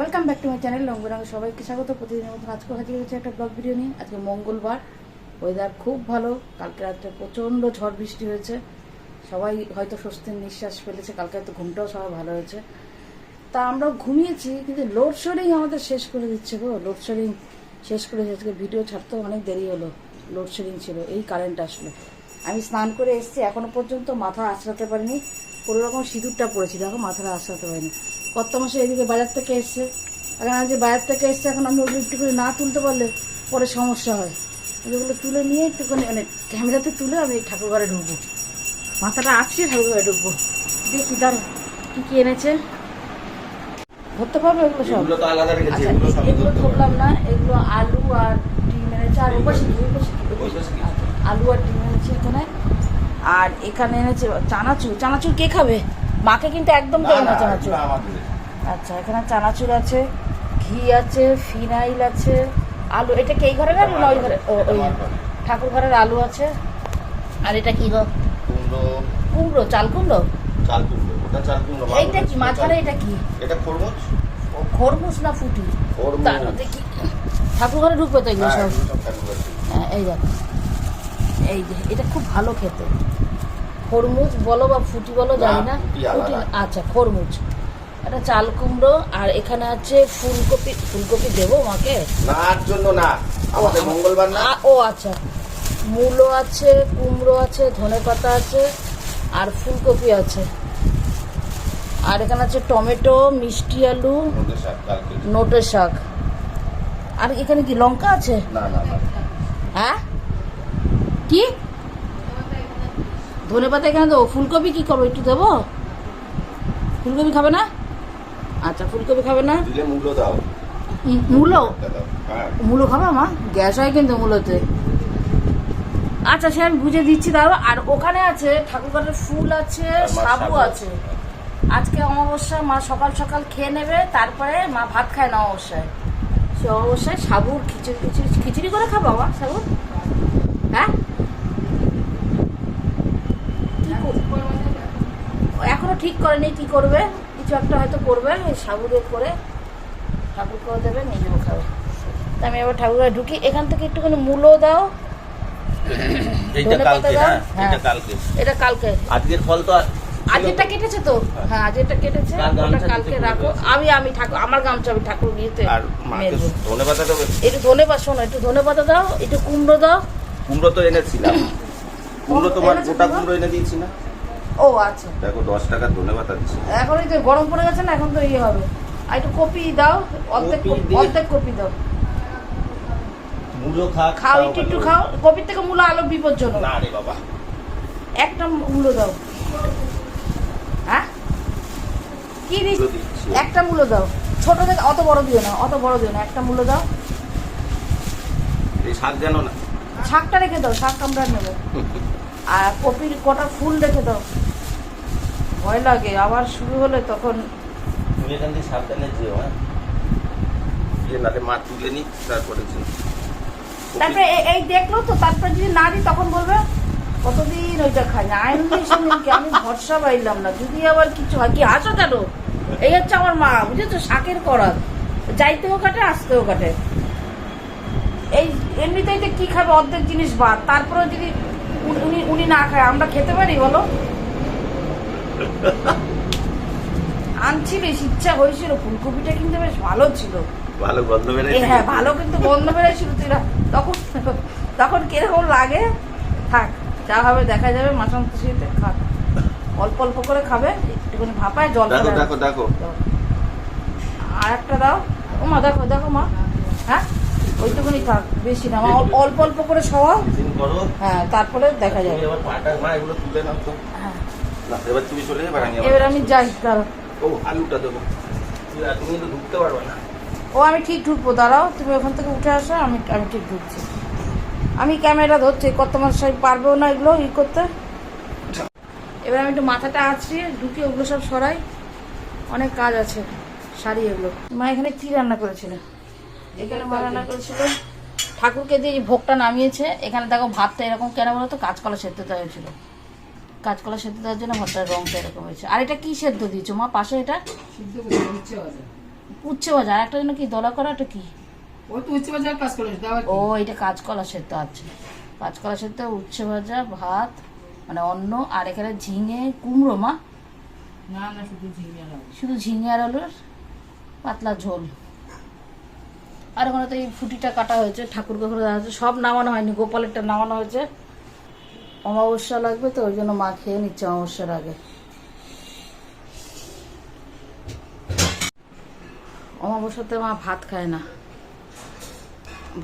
Welcome back to my channel রঙ্গরাঙ্গ সবাইকে স্বাগত। প্রতিদিনের মতন আজকে হাজির হয়েছে একটা ব্লগ ভিডিও নিয়ে। আজকে মঙ্গলবার। ওয়েদার খুব ভালো। কালকে রাত্রে প্রচণ্ড ঝড় বৃষ্টি হয়েছে। সবাই হয়তো স্বস্তির নিঃশ্বাস ফেলেছে। কালকে হয়তো ঘুমটাও সবাই ভালো হয়েছে। তা আমরাও ঘুমিয়েছি, কিন্তু লোডশেডিং আমাদের শেষ করে দিচ্ছে গো। লোডশেডিং শেষ করে আজকে ভিডিও ছাড়তেও অনেক দেরি হলো। লোডশেডিং ছিল। এই কারেন্ট আসলো। আমি স্নান করে এসেছি। এখনও পর্যন্ত মাথা আঁচড়াতে পারিনি। কোনো রকম সিঁদুরটা পড়েছি। দেখো, মাথাটা আঁচড়াতে পারিনি। কত মাসে এদিকে বাজার থেকে এসছে। এখন আমি যে বাজার থেকে এসছে এখন আমি ওগুলো একটু করে না তুলতে পারলে পরে সমস্যা হয়। এগুলো তুলে নিয়ে একটুখানি মানে ক্যামেরাতে তুলে আমি ঠাকুর ঘরে ঢুকবো। মাথাটা আঁচড়িয়ে ঠাকুর ঘরে ঢুকবো। দেখি দাঁড়ো কী কী এনেছে? ধরতে পারবে এগুলো সব? এগুলো আচ্ছা ধরলাম না এগুলো আলু আর ডিম এনেছে আর কি? আচ্ছা, আলু আর ডিম এনেছে এখানে। আর এখানে এনেছে চানাচুর। চানাচুর কে খাবে? মাকে কিন্তু একদম দেবে না চানাচুর। আচ্ছা এখানে চানাচুর আছে ঘি আছে ফিনাইল আছে আলু এটা কি ঘরের না ওই ঘরে ঠাকুর ঘরের আলু আছে? আর এটা কি গো? কুমড়ো। কুমড়ো চাল কুমড়ো? চাল কুমড়ো ওটা চাল কুমড়ো এইটা কি মাঝখানে এটা কি? এটা খরমুজ। খরমুজ না ফুটি। তার মধ্যে কি ঠাকুর ঘরে ঢুকবে তো এগুলো হ্যাঁ, সব? ঘরে। হ্যাঁ, এই দেখো। এই যে এটা খুব ভালো খেতে। খরমুজ বলো বা ফুটি বলো জানি না। ফুটি আচ্ছা খরমুজ। এটা চাল কুমড়ো আর এখানে আছে ফুলকপি ফুলকপি দেবো মাকে? নার জন্য না আমাদের মঙ্গলবার না? ও আচ্ছা। মূলো আছে কুমড়ো আছে ধনে পাতা আছে আর ফুলকপি আছে। আর এখানে আছে টমেটো মিষ্টি আলু মধ্যে শাক নোটের শাক। আর এখানে কি লঙ্কা আছে? হ্যাঁ? কি? ধনে পাতা এখানে দেবো। ফুলকপি কি করব একটু দেবো? ফুলকপি খাবে না? আচ্ছা ফুলকপি খাবে না? দিলে মূল্য দাও। মূলো দাও। হ্যাঁ। মূলো খাবে মা গ্যাস হয় কিন্তু মূলোতে আচ্ছা সে আমি বুঝে দিচ্ছি দাঁড়ো আর ওখানে আছে ঠাকুরঘরের ফুল আছে সাবু সাবু আছে। আজকে অমাবস্যা মা সকাল সকাল খেয়ে নেবে তারপরে মা ভাত খায় না অমাবস্যায়। সে অমাবস্যায় সাবুর খিচুড়ি খিচুড়ি খিচুড়ি করে খাব বাবা সাবু? হ্যাঁ? এখনও ঠিক করেনি কি করবে? কিছু একটা হয়তো করবে ওই সাবু করে ঠাকুর করে দেবে নিজেও খাবে তা আমি এবার ঠাকুর ঢুকি। এখান থেকে একটুখানি মূলো দাও। এইটা কালকে হ্যাঁ এটা হ্যাঁ। কালকে। এটা কালকে। আজকের ফল তো আজেরটা কেটেছে তো? হ্যাঁ। আজেরটা কেটেছে। ওটা কালকে রাখো। আমি আমি ঠাকুর আমার গামছা আমি ঠাকুর গিয়েতে আর ধনে পাতা দেবে? একটু ধনে পাতা শোনো একটু ধনে পাতা দাও একটু কুমড়ো দাও। কুমড়ো তো এনেছিলাম। কুমড়ো তোমার গোটা? কুমড়ো এনে দিয়েছি না? ও আচ্ছা। দেখো দশ টাকার ধনে পাতা দিচ্ছি এখন এই যে গরম পড়ে গেছে না এখন তো ইয়ে হবে। আর একটু কপি দাও অর্ধেক অর্ধেক কপি দাও। মূলো খা খাও একটু একটু খাও। কপির থেকে মূলো আলো বিপজ্জনক। না রে বাবা। একটা মূলো দাও। হ্যাঁ? কি একটা মূলো দাও। ছোট থেকে অত বড় দিও না অত বড় দিও না। একটা মূলো দাও। এই শাক জানো না? শাকটা রেখে দাও শাক আমরা নেব। আর কপির কটা ফুল রেখে দাও। ভয় লাগে আবার শুরু হলে তখন তুমি এখান থেকে সাবধানে যেও হ্যাঁ? নালে মা তুলে নি তারপরে। তারপরে এই দেখল তো তারপরে যদি না দিই তখন বলবে কতদিন ওইটা খাই? না আইন কি আমি ভরসা পাইলাম না। যদি আবার কিছু হয় কি হাসো কেন? এই হচ্ছে আমার মা বুঝেছ? শাকের করার যাইতেও কাটে আসতেও কাটে। এই এমনিতেই তো কি খাবে অর্ধেক জিনিস বাদ। তারপরে যদি উনি- উনি উনি না খায় আমরা খেতে পারি বলো? আনছি বেশ ইচ্ছা হয়েছিল। ফুলকপিটা কিন্তু বেশ ভালো ছিল। ভালো গন্ধ হ্যাঁ ভালো কিন্তু গন্ধ বেরোয়ছিল। তুই তখন তখন কীরকম লাগে? থাক যা হবে দেখা যাবে মাসান খুশিতে খাক অল্প অল্প করে খাবে একটুখানি ভাপায় জল দেখো দেখো দেখো। আর একটা দাও। ও মা দেখো দেখো মা। হ্যাঁ ওইটুকুনি থাক বেশি না মা অল্প অল্প করে সওয়া হ্যাঁ তারপরে দেখা যাবে। না এবার তুমি চলে যাবে আমি এবার আমি যাই দাঁড়াও। ও আলুটা দেবো। তুমি কিন্তু ঢুকতে পারবে না। ও আমি ঠিক ঢুকবো দাঁড়াও। তুমি ওখান থেকে উঠে আসো আমি আমি ঠিক ঢুকছি। আমি ক্যামেরা ধরছি কত মাস পারবেও না এগুলো ই করতে। এবার আমি একটু মাথাটা আঁচড়িয়ে ঢুকি ওগুলো সব সরাই। অনেক কাজ আছে শাড়ি এগুলো। মা এখানে কি রান্না করেছিল? এখানে মা রান্না করেছিল ঠাকুরকে দিয়ে ভোগটা নামিয়েছে। এখানে দেখো ভাতটা এরকম কেন বলো তো কাঁচকলা সেদ্ধ হয়েছিল কাঁচকলা সেদ্ধ দেওয়ার জন্য ভাতটার রংটা এরকম হয়েছে। আর এটা কি সেদ্ধ দিয়েছ? মা পাশে এটা? উচ্ছে ভাজা। আর একটা যেন কি দলা করা? একটা কি? ও এটা কাঁচকলা সেদ্ধ আছে কাঁচকলা সেদ্ধ উচ্ছে ভাজা ভাত মানে অন্ন আর এখানে ঝিঙে কুমড়ো মা। না না শুধু ঝিঙে লাউ শুধু ঝিঙে আর আলুর পাতলা ঝোল। আর ওখানে তো এই ফুটিটা কাটা হয়েছে ঠাকুর ঘরে দেওয়া হয়েছে। সব নামানো হয়নি গোপালেরটা নামানো হয়েছে। অমাবস্যা লাগবে তো ওই জন্য মা খেয়ে নিচ্ছে অমাবস্যার আগে। অমাবস্যাতে মা ভাত খায় না।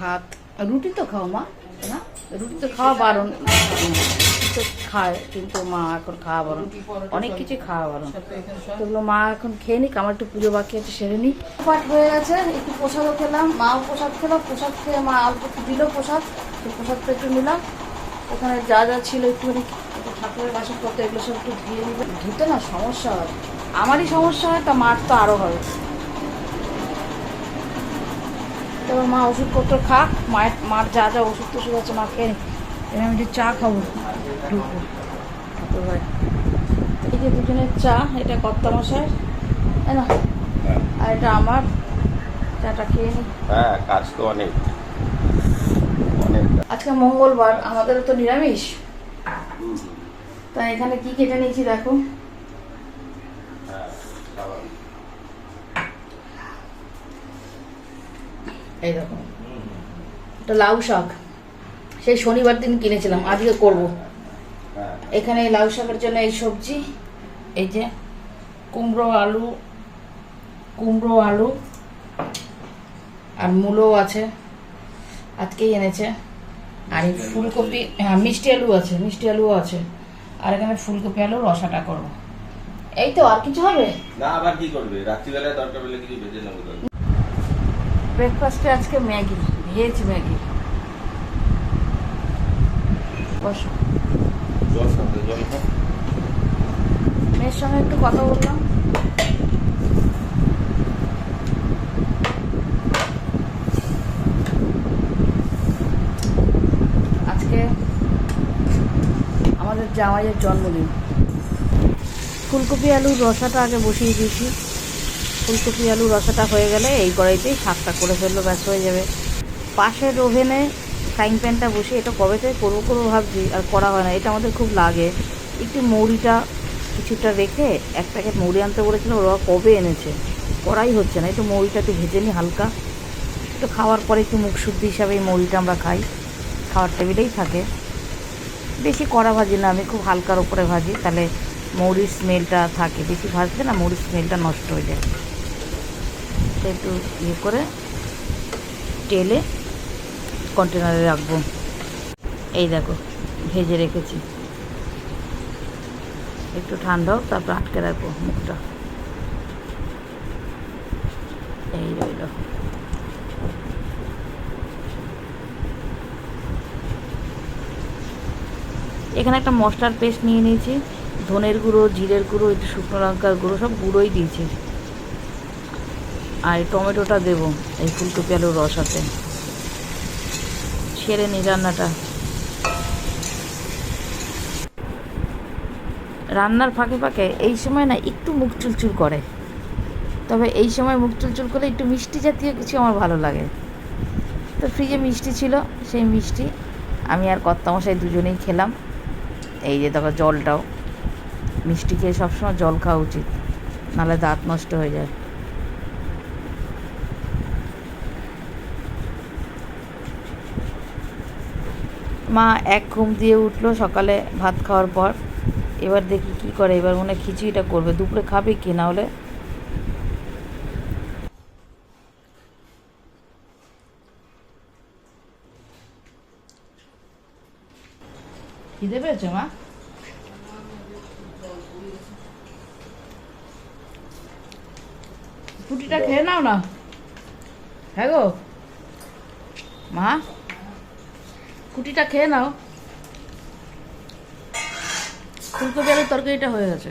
ভাত রুটি তো খাও মা না? রুটি তো খাওয়া বারণ। তো খায় কিন্তু মা এখন খাওয়া বারণ। অনেক কিছু খাওয়া বারণ। তো মা এখন খেয়ে নিক আমার একটু পুজো বাকি আছে সেরে নি পাট হয়ে গেছে একটু প্রসাদও খেলাম মাও প্রসাদ খেলাম প্রসাদ খেয়ে মা অল্প একটু দিল প্রসাদ সেই প্রসাদটা একটু নিলাম। ওখানে যা যা ছিল একটুখানি একটু ঠাকুরের বাসনপত্র এগুলো সব একটু ধুয়ে নিবে। ধুতে না সমস্যা হয়? আমারই সমস্যা হয় তা মার তো আরও হয়। তারপর মা ওষুধপত্র খাক মায়ের মার যা যা ওষুধ টষুধ আছে মা খেয়ে এবার আমি একটু চা খাব। ঢুকবো। ঠাকুর ঘরে। এই যে দুজনের চা এটা কর্তা মশাই তাই না আর এটা আমার। চাটা খেয়ে নি হ্যাঁ কাজ তো অনেক। আজকে মঙ্গলবার, আমাদেরও তো নিরামিষ? তাই এখানে কি কেটে নিয়েছি দেখো। এই দেখো। এটা লাউ শাক। সেই শনিবার দিন কিনেছিলাম, আজকে করব। এখানে এই লাউ শাকের জন্য এই সবজি, এই যে কুমড়ো আলু কুমড়ো আলু আর মূলো আছে। আজকেই এনেছে। আর এই ফুলকপি হ্যাঁ মিষ্টি আলু আছে মিষ্টি আলুও আছে। আর এখানে ফুলকপি আলু রসাটা করব। এই তো আর কিছু হবে? না আবার কি করবে? রাত্রিবেলায় দরকার হলে কিছু বেঁচে নেব ব্রেকফাস্টে আজকে ম্যাগি ভেজ ম্যাগি। বসো। মেয়ের সঙ্গে একটু কথা বললাম আজকে আমাদের জামাইয়ের জন্মদিন। ফুলকপি আলুর রসাটা আগে বসিয়ে দিয়েছি। ফুলকপি, আলু, রসাটা হয়ে গেলে এই কড়াইতেই শাকটা করে ফেলল, ব্যাস হয়ে যাবে। পাশের ওভেনে ফ্রাইং প্যানটা বসিয়ে এটা কবে থেকে করব করব ভাবছি আর করা হয় না, এটা আমাদের খুব লাগে। একটু মৌরিটা কিছুটা রেখে এক প্যাকেট মৌরি আনতে বলেছিল ওরা কবে এনেছে? করাই হচ্ছে না, একটু মৌরিটা একটু ভেজে নিই হালকা। একটু খাওয়ার পরে একটু মুখ শুদ্ধি হিসাবে এই মৌরিটা আমরা খাই। খাওয়ার টেবিলেই থাকে। বেশি কড়া ভাজি না, আমি খুব হালকার উপরে ভাজি, তাহলে মৌরির স্মেলটা থাকে। বেশি ভাজলে না মৌরির স্মেলটা নষ্ট হয়ে যায়। তো একটু ইয়ে করে টেলে কন্টেনারে রাখব। এই দেখো, ভেজে রেখেছি। একটু ঠান্ডা হোক, তারপর আটকে রাখব মুখটা। এই রইল। এখানে একটা মশলার পেস্ট নিয়ে নিয়েছি। ধনের গুঁড়ো, জিরের গুঁড়ো একটু শুকনো লঙ্কার গুঁড়ো সব গুঁড়োই দিয়েছি। আর টমেটোটা দেবো এই ফুলকপি আলুর রসাতে সেরে নি রান্নাটা। রান্নার ফাঁকে ফাঁকে এই সময় না একটু মুখ চুলচুল করে। তবে এই সময় মুখ চুলচুল করলে একটু মিষ্টি জাতীয় কিছু আমার ভালো লাগে। তো ফ্রিজে মিষ্টি ছিল, সেই মিষ্টি আমি আর কর্তামশাই দুজনেই খেলাম। এই যে দেখো জলটাও। মিষ্টি খেয়ে সবসময় জল খাওয়া উচিত, নাহলে দাঁত নষ্ট হয়ে যায়। মা এক ঘুম দিয়ে উঠল সকালে ভাত খাওয়ার পর। এবার দেখি কি করে, এবার মনে খিচুড়িটা করবে। দুপুরে খাবে কি না হলে? খিদে পেয়েছে মা? ফুটিটা খেয়ে নাও না। হ্যাঁ গো। মা? কুটিটা খেয়ে নাও। ফুলকপি আলুর তরকারিটা হয়ে গেছে।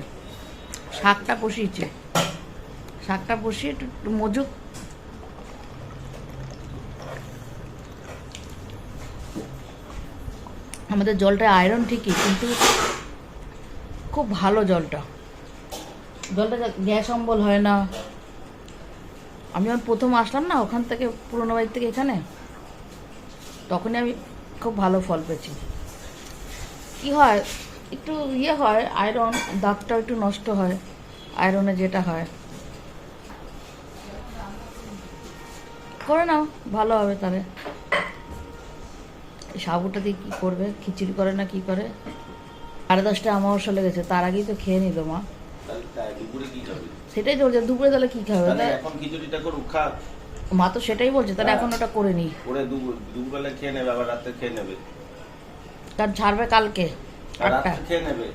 শাকটা বসিয়েছে। শাকটা বসিয়ে একটু একটু মজুক আমাদের জলটা আয়রন ঠিকই, কিন্তু খুব ভালো জলটা। জলটা গ্যাস অম্বল হয় না। আমি যখন প্রথম আসলাম না, ওখান থেকে, পুরোনো বাড়ি থেকে এখানে, তখনই আমি খুব ভালো ফল পেয়েছি। কি হয়, একটু ইয়ে হয় আয়রন দাগটাও একটু নষ্ট হয় আয়রনে যেটা হয়। করে নাও, ভালো হবে তাহলে। সাবুটা দিয়ে কী করবে? খিচুড়ি করে না কি করে? সাড়ে দশটা অমাবস্যা লেগেছে তার আগেই তো খেয়ে নিল মা। সেটাই তো বলছে দুপুরে তাহলে কি খাবে? তাহলে তাহলে এখন খিচুড়িটা করুক খা। মা তো সেটাই বলছে তাহলে হ্যাঁ। এখন ওটা করে নি। করে দুপুরবেলা খেয়ে নেবে আবার রাত্রে খেয়ে নেবে। তার ছাড়বে কালকে আটটা খেয়ে নেবে।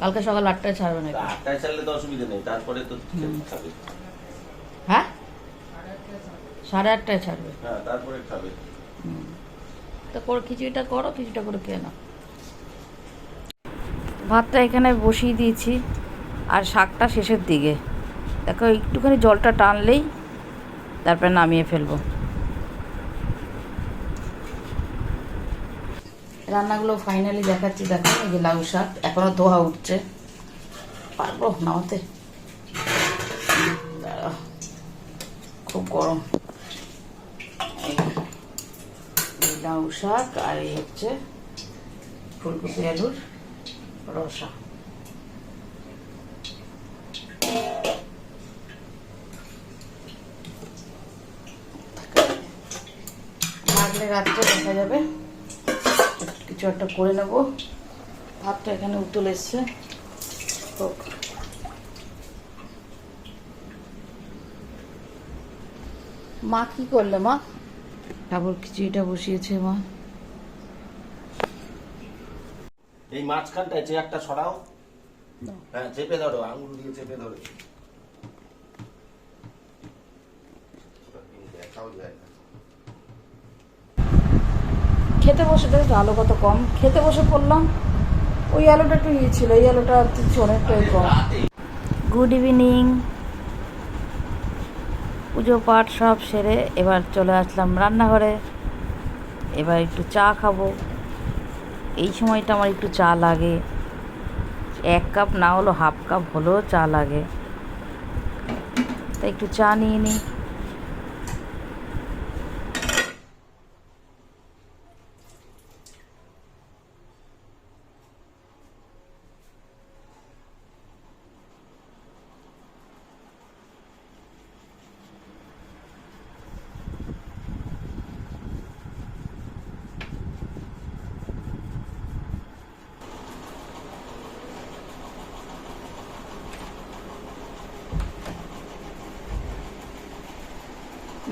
কালকে সকাল আটটায় ছাড়বে নাকি? আটটায় ছাড়লে তো অসুবিধা নেই তারপরে তো খাবে। হ্যাঁ? সাড়ে আটটায় ছাড়বে। হ্যাঁ তারপরে খাবে। তো করো খিচুড়িটা করো খিচুড়িটা করে খেয়ে নাও। ভাতটা এখানে বসিয়ে দিয়েছি আর শাকটা শেষের দিকে। দেখো একটুখানি জলটা টানলেই তারপরে নামিয়ে ফেলব। রান্নাগুলো ফাইনালি দেখাচ্ছি দেখো এই যে লাউ শাক এখনও ধোয়া উঠছে। পারব নামাতে দাঁড়াও। খুব গরম এই এই লাউ শাক আর এই হচ্ছে ফুলকপি আলুর রসা। লাগলে রাত্রে দেখা যাবে। কিছু একটা করে নেব। ভাতটা এখানে উতল এসছে। হোক। মা কি করলে মা? ঠাকুর খিচুড়িটা বসিয়েছে মা। এই মাঝখানটায় একটা সরাও। হ্যাঁ চেপে ধরো আঙুল দিয়ে চেপে ধরো। খেতে বসে দেখো আলো কত কম। খেতে বসে পড়লাম। ওই আলোটা একটু ইয়ে ছিল এই আলোটা অনেকটাই কম। গুড ইভিনিং পুজো পাঠ সব সেরে এবার চলে আসলাম রান্নাঘরে। এবার একটু চা খাব। এই সময়টা আমার একটু চা লাগে। এক কাপ না হলো হাফ কাপ হলেও চা লাগে। তাই একটু চা নিয়ে নিই।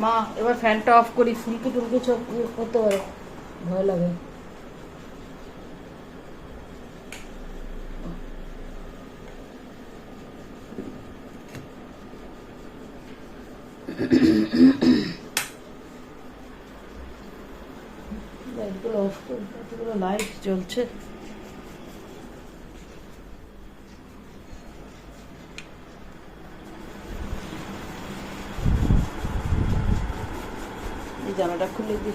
মা, এবার ফ্যানটা অফ করি, ফুলকি টুলকি সব ইয়ে করতে পারে। ভয় লাগে। লাইট জ্বলছে। জানাটা খুলে দি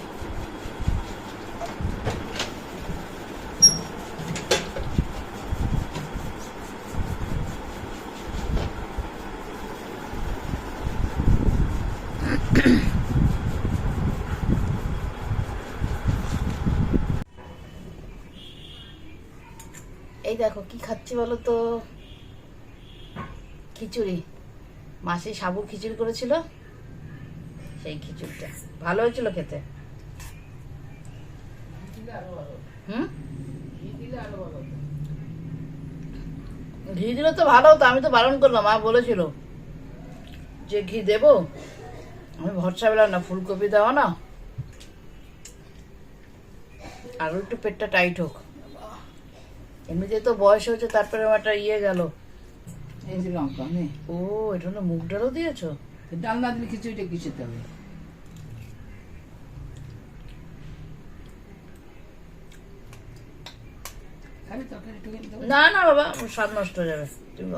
এই দেখো কি খাচ্ছি বলো তো খিচুড়ি। মাসি সাবু খিচুড়ি করেছিল। সেই খিচুড়িটা। ভালো হয়েছিল খেতে? হুম? ঘি দিলে তো ভালো হতো আমি তো বারণ করলাম মা বলেছিল যে ঘি দেব। আমি ভরসা পেলাম না ফুলকপি দেওয়া না। আরও একটু পেটটা টাইট হোক। এমনিতে তো বয়স হয়েছে তারপরে আমার একটা ইয়ে গেল। এই যে লঙ্কা ও এটা মুগ ডালও দিয়েছ? ডাল না দিলে খিচুড়িটা কি খেতে হবে খাবি তরকারি একটু খেতে হবে? না না বাবা স্বাদ নষ্ট হয়ে যাবে। তুমি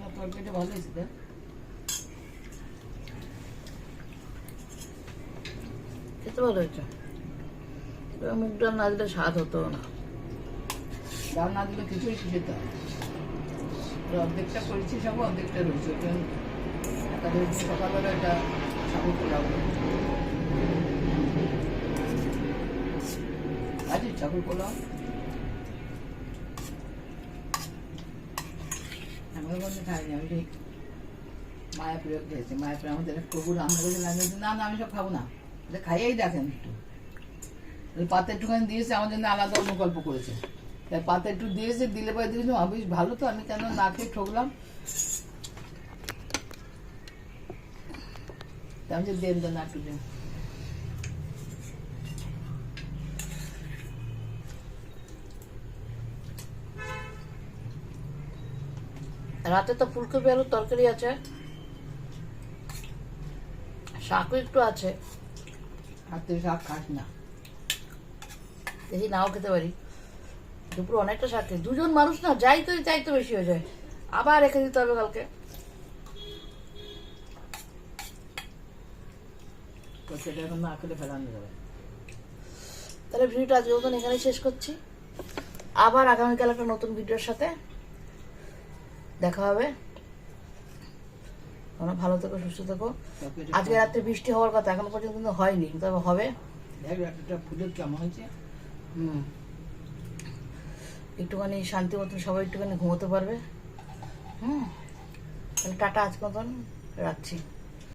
না তরকারিটা ভালো হয়েছে খেতে ভালো হয়েছে। মুগ ডাল না দিলে স্বাদ হতো না। ডাল না দিলে খিচুড়ি কি খেতে অর্ধেকটা করেছি সব অর্ধেকটা রয়েছে ওটা একাদশী সকালবেলা এটা ছাগল পোলাও। আছে ছাগল পোলাও? কোনো খাইনি আমি সেই মায়াপুরে খেয়েছি মায়াপুরে আমাদের রান্না করে লাগিয়েছে না না, আমি সব খাব না। এটা খাইয়েই দেখেন একটু। ওই পাতে একটুখানি দিয়েছে, আমার জন্য আলাদা অন্য গল্প করেছে। তাই পাতে একটু দিয়েছে, দিলে পরে দিয়েছে বেশ ভালো তো, আমি কেন না খেয়ে ঠকলাম? আমি দেন দেন একটু দেন। রাতে তো ফুলকপি আলুর তরকারি আছে। শাকও একটু আছে। হাতে শাক খাস না। দেখি নাও খেতে পারি। দুপুরে অনেকটা শাক খেয়ে দুজন মানুষ না যাই তো তাই তো বেশি হয়ে যায়। আবার রেখে দিতে হবে কালকে। সেটা এখন না খেলে ফেলানো যাবে। তাহলে ভিডিওটা আজকে মতন এখানেই শেষ করছি। আবার আগামীকাল একটা নতুন ভিডিওর সাথে দেখা হবে। তোমরা ভালো থেকো সুস্থ থেকো। আজকে রাত্রে বৃষ্টি হওয়ার কথা এখনও পর্যন্ত কিন্তু হয়নি তবে হবে। দেখ একটা ফুলের কেমন হয়েছে। হুম। একটুখানি শান্তি মতন সবাই একটুখানি ঘুমোতে পারবে। হুম। তাহলে টাটা আজ মতন রাখছি।